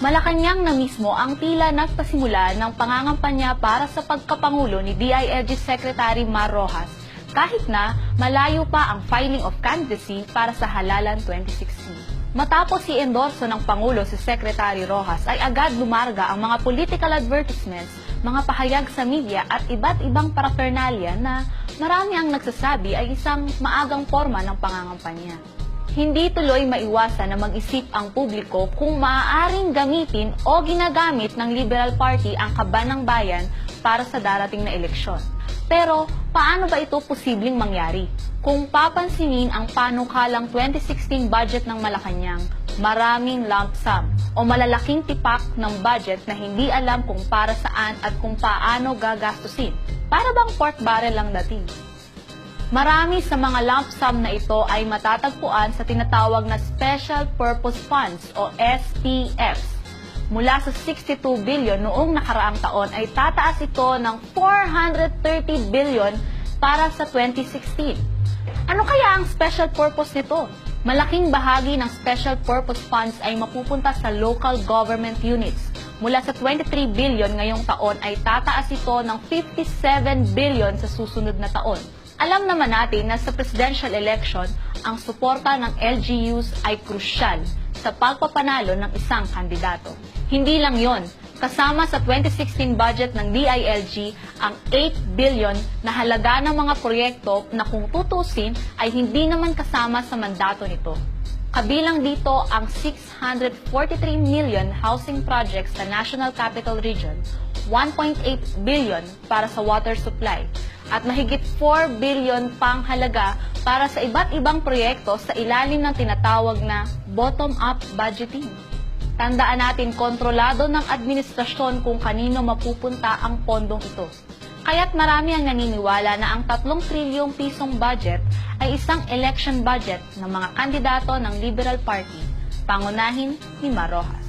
Malacanang na mismo ang tila nagpasimula ng pangangampanya para sa pagkapangulo ni DILG Secretary Mar Rojas kahit na malayo pa ang filing of candidacy para sa halalan 2016. Matapos si endorso ng Pangulo si Secretary Rojas ay agad lumarga ang mga political advertisements, mga pahayag sa media at iba't ibang paraphernalia na marami ang nagsasabi ay isang maagang forma ng pangangampanya. Hindi tuloy maiwasan na mag-isip ang publiko kung maaaring gamitin o ginagamit ng Liberal Party ang kaban ng bayan para sa darating na eleksyon. Pero paano ba ito posibleng mangyari? Kung papansinin ang panukalang 2016 budget ng Malacanang, maraming lump sum o malalaking tipak ng budget na hindi alam kung para saan at kung paano gagastusin. Para bang pork barrel lang dating? Marami sa mga lump sum na ito ay matatagpuan sa tinatawag na Special Purpose Funds o SPFs. Mula sa 62 billion noong nakaraang taon ay tataas ito ng 430 billion para sa 2016. Ano kaya ang special purpose nito? Malaking bahagi ng special purpose funds ay mapupunta sa local government units. Mula sa 23 billion ngayong taon ay tataas ito ng 57 billion sa susunod na taon. Alam naman natin na sa presidential election, ang suporta ng LGUs ay krusyal sa pagpapanalo ng isang kandidato. Hindi lang yon, kasama sa 2016 budget ng DILG ang 8 billion na halaga ng mga proyekto na kung tutusin ay hindi naman kasama sa mandato nito. Kabilang dito ang 643 million housing projects sa National Capital Region, 1.8 billion para sa water supply, at mahigit 4 billion pang halaga para sa iba't ibang proyekto sa ilalim ng tinatawag na bottom-up budgeting. Tandaan natin kontrolado ng administrasyon kung kanino mapupunta ang pondong ito. Kaya't marami ang naniniwala na ang 3 trilyong pisong budget ay isang election budget ng mga kandidato ng Liberal Party, pangunahin ni Mar Rojas.